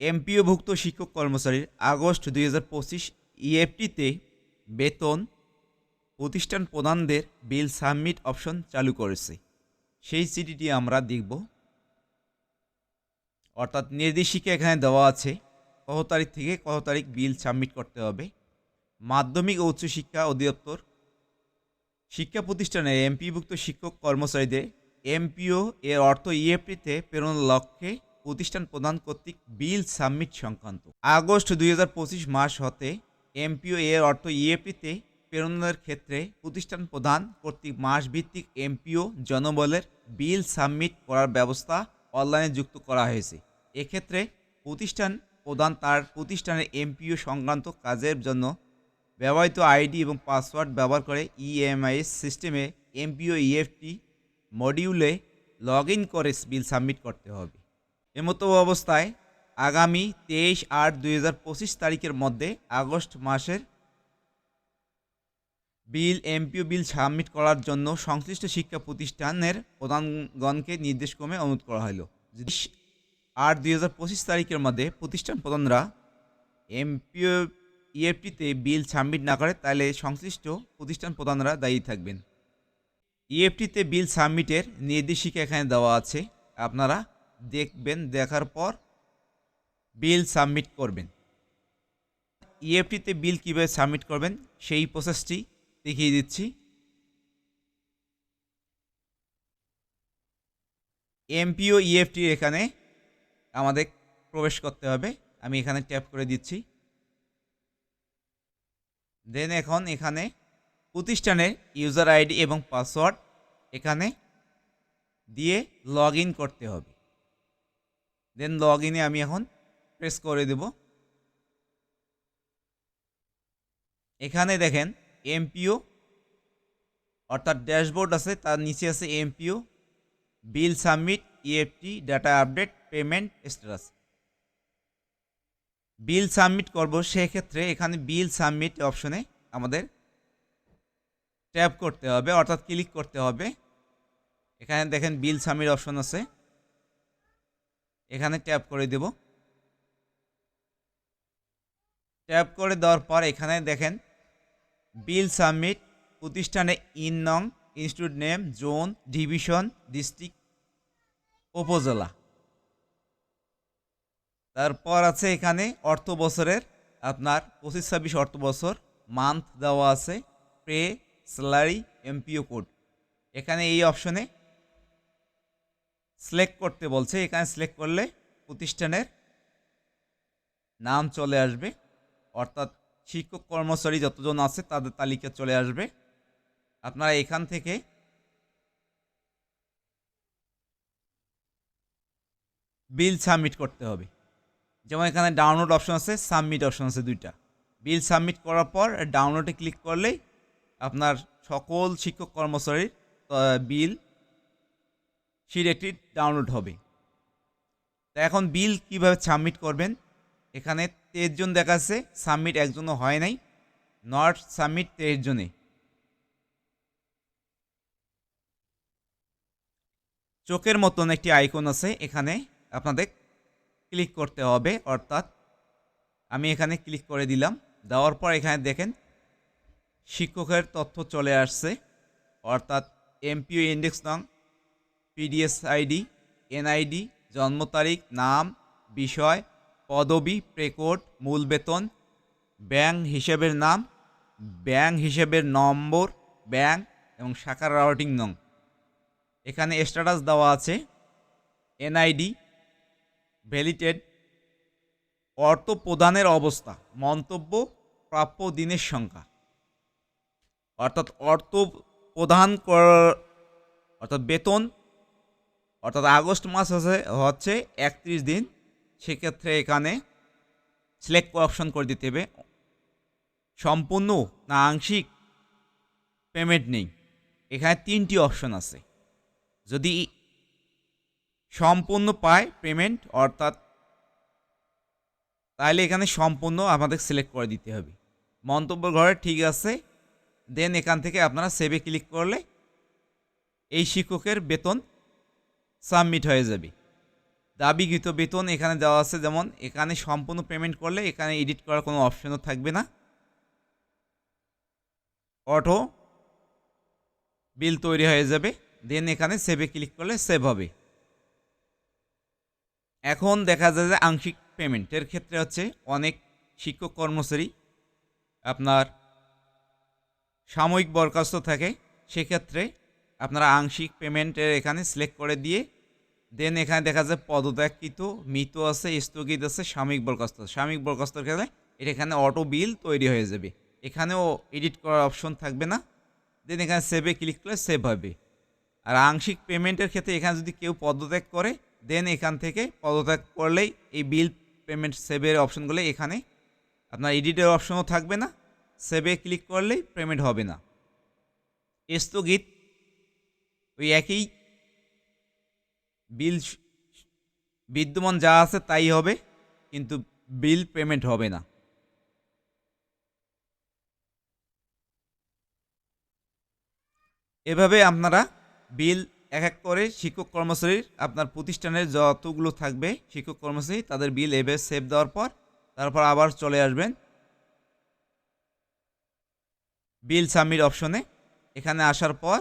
এমপিওভুক্ত শিক্ষক কর্মচারীর আগস্ট দুই হাজার পঁচিশ ইএফটিতে বেতন প্রতিষ্ঠান প্রধানদের বিল সাবমিট অপশন চালু করেছে। সেই চিঠিটি আমরা দেখব। অর্থাৎ নির্দেশিকা এখানে দেওয়া আছে, কত তারিখ থেকে কত তারিখ বিল সাবমিট করতে হবে। মাধ্যমিক ও উচ্চশিক্ষা অধিদপ্তর শিক্ষা প্রতিষ্ঠানের এমপিভুক্ত শিক্ষক কর্মচারীদের এমপিও এর অর্থ ইএফটিতে প্রেরণের লক্ষ্যে প্রতিষ্ঠান প্রদান কর্তৃক বিল সাবমিট সংক্রান্ত। আগস্ট দুই হাজার পঁচিশ মাস হতে এমপিও এর অর্থ ইএপিতে প্রেরণের ক্ষেত্রে প্রতিষ্ঠান প্রদান কর্তৃক মাসভিত্তিক এমপিও জনবলের বিল সাবমিট করার ব্যবস্থা অনলাইনে যুক্ত করা হয়েছে। এক্ষেত্রে প্রতিষ্ঠান প্রদান তার প্রতিষ্ঠানের এমপিও সংক্রান্ত কাজের জন্য ব্যবহৃত আইডি এবং পাসওয়ার্ড ব্যবহার করে ইএমআইএস সিস্টেমে এমপিও ইএফটি মডিউলে লগ করে বিল সাবমিট করতে হবে। এমতো অবস্থায় আগামী তেইশ আট দুই হাজার পঁচিশ তারিখের মধ্যে আগস্ট মাসের বিল, এমপিও বিল সাবমিট করার জন্য সংশ্লিষ্ট শিক্ষা প্রতিষ্ঠানের প্রধানগণকে নির্দেশক্রমে অনুরোধ করা হলো আট দুই হাজার পঁচিশ তারিখের মধ্যে প্রতিষ্ঠান প্রধানরা এমপিও, ইএফটিতে বিল সাবমিট না করে তাহলে সংশ্লিষ্ট প্রতিষ্ঠান প্রধানরা দায়ী থাকবেন। ইএফটিতে বিল সাবমিটের নির্দেশিকা এখানে দেওয়া আছে। আপনারা দেখবেন, দেখার পর বিল সাবমিট করবেন। ইএফটিতে বিল কীভাবে সাবমিট করবেন, সেই প্রসেসটি দেখিয়ে দিচ্ছি। এমপিও ইএফটি এখানে আমাদের প্রবেশ করতে হবে। আমি এখানে ট্যাপ করে দিচ্ছি। দেন এখন এখানে প্রতিষ্ঠানের ইউজার আইডি এবং পাসওয়ার্ড এখানে দিয়ে লগ করতে হবে। দেন লগ ইনে আমি এখন প্রেস করে দেব। এখানে দেখেন এমপিও অর্থাৎ ড্যাশবোর্ড আছে, তার নিচে আছে MPO bill submit EFT data update payment status bill submit করব, সেক্ষেত্রে এখানে বিল সাবমিট অপশনে আমাদের ট্যাপ করতে হবে, অর্থাৎ ক্লিক করতে হবে। এখানে দেখেন বিল সাবমিট অপশন আছে। এখানে ট্যাপ করে দেব। ট্যাপ করে দেওয়ার পর এখানে দেখেন, বিল সাবমিট, প্রতিষ্ঠানে ইন নং, institute name, zone, division, district, upazila. তারপর আছে এখানে অর্থ বছরের আপনার পঁচিশ ছাব্বিশ অর্থ বছর মান্থ দেওয়া আছে পে স্যালারি এমপিও কোড এখানে এই অপশনে সিলেক্ট করতে বলছে, এখানে সিলেক্ট করলে প্রতিষ্ঠানের নাম চলে আসবে। অর্থাৎ শিক্ষক কর্মচারী যতজন আছে, তাদের তালিকা চলে আসবে। আপনারা এখান থেকে বিল সাবমিট করতে হবে। যেমন এখানে ডাউনলোড অপশন আছে সাবমিট অপশন আছে দুইটা। বিল সাবমিট করার পর ডাউনলোডে ক্লিক করলেই আপনার সকল শিক্ষক কর্মচারীর বিল একটি ডাউনলোড হবে। তা এখন বিল কীভাবে সাবমিট করবেন? এখানে তেইশ জন দেখাচ্ছে সাবমিট একজনও হয় নাই। নট সাবমিট তেইশ জনে। চোখের মতন একটি আইকন আছে, এখানে আপনাদের ক্লিক করতে হবে, অর্থাৎ আমি এখানে ক্লিক করে দিলাম। দেওয়ার পর এখানে দেখেন, শিক্ষকের তথ্য চলে আসছে, অর্থাৎ এমপিও ইন্ডেক্স নং পিডিএস আইডি, এনআইডি, জন্ম তারিখ, নাম, বিষয়, পদবি প্রেকোড মূল বেতন, ব্যাংক হিসেবের নাম, ব্যাংক হিসেবের নম্বর, ব্যাংক এবং শাখার রাউটিং নং। এখানে স্ট্যাটাস দেওয়া আছে, এনআইডি ভ্যালিটেড অর্থ প্রদানের অবস্থা, মন্তব্য, প্রাপ্য দিনের সংখ্যা। অর্থাৎ অর্থ প্রদান কর- অর্থাৎ বেতন অর্থাৎ আগস্ট মাস হচ্ছে হচ্ছে একত্রিশ দিন। সেক্ষেত্রে এখানে সিলেক্ট অপশন করে দিতে হবে। সম্পূর্ণ না আংশিক পেমেন্ট নেই। এখানে তিনটি অপশন আছে। যদি সম্পূর্ণ পায় পেমেন্ট অর্থাৎ তাহলে এখানে সম্পূর্ণ আমাদের সিলেক্ট করে দিতে হবে। মন্তব্য ঘরে ঠিক আছে। দেন এখান থেকে আপনারা সেভে ক্লিক করলে এই শিক্ষকের বেতন সাবমিট হয়ে যাবে। দাবিকৃত বেতন এখানে দেওয়া আছে, যেমন এখানে সম্পূর্ণ পেমেন্ট করলে এখানে এডিট করার কোনো অপশনও থাকবে না। অটো বিল তৈরি হয়ে যাবে, দেন এখানে সেভে ক্লিক করলে সেভ হবে। এখন দেখা যায় যে আংশিক পেমেন্টের ক্ষেত্রে হচ্ছে অনেক শিক্ষক কর্মচারী আপনার সাময়িক বরখাস্ত থাকে, সেক্ষেত্রে আপনারা আংশিক পেমেন্টের এখানে সিলেক্ট করে দিয়ে দেন এখানে দেখা যায় পদত্যাগকৃত, মৃত আছে, স্থগিত আছে, সাময়িক বরখাস্ত। সাময়িক বরখাস্তর ক্ষেত্রে এটা এখানে অটো বিল তৈরি হয়ে যাবে। এখানেও এডিট করার অপশন থাকবে না। দেন এখানে সেভে ক্লিক করলে সেভ হবে। আর আংশিক পেমেন্টের ক্ষেত্রে এখানে যদি কেউ পদত্যাগ করে দেন এখান থেকে পদত্যাগ করলেই এই বিল পেমেন্ট সেভের অপশনগুলো এখানে আপনার এডিটের অপশনও থাকবে না। সেভে ক্লিক করলেই পেমেন্ট হবে না। স্থগিত ওই একই বিল বিদ্যমান যা আছে তাই হবে, কিন্তু বিল পেমেন্ট হবে না। এভাবে আপনারা বিল এক এক করে শিক্ষক কর্মচারীর আপনার প্রতিষ্ঠানের যতগুলো থাকবে, শিক্ষক কর্মচারী তাদের বিল এভাবে সেভ দেওয়ার পর, তারপর আবার চলে আসবেন বিল সাবমিট অপশনে এখানে আসার পর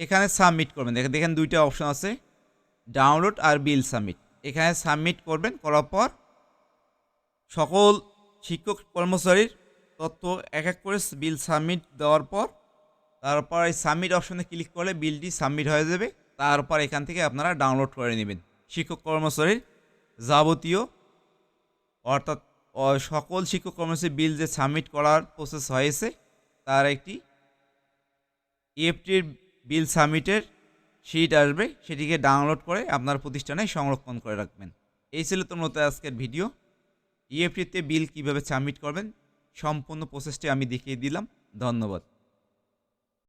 এখানে সাবমিট করবেন। দেখেন দেখেন দুইটা অপশন আছে, ডাউনলোড আর বিল সাবমিট। এখানে সাবমিট করবেন, করার পর সকল শিক্ষক কর্মচারীর তথ্য এক এক করে বিল সাবমিট দেওয়ার পর, তারপর এই সাবমিট অপশনে ক্লিক করলে বিলটি সাবমিট হয়ে যাবে। তারপর এখান থেকে আপনারা ডাউনলোড করে নেবেন। শিক্ষক কর্মচারীর যাবতীয়, অর্থাৎ সকল শিক্ষক কর্মচারী বিল যে সাবমিট করার প্রসেস হয়েছে, তার একটি ইএফটির বিল সাবমিটের শিট আসবে, সেটিকে ডাউনলোড করে আপনার প্রতিষ্ঠানে সংরক্ষণ করে রাখবেন। এই ছিল তো মূলত আজকের ভিডিও ইএফটিতে বিল কীভাবে সাবমিট করবেন, সম্পূর্ণ প্রসেসটি আমি দেখিয়ে দিলাম। ধন্যবাদ।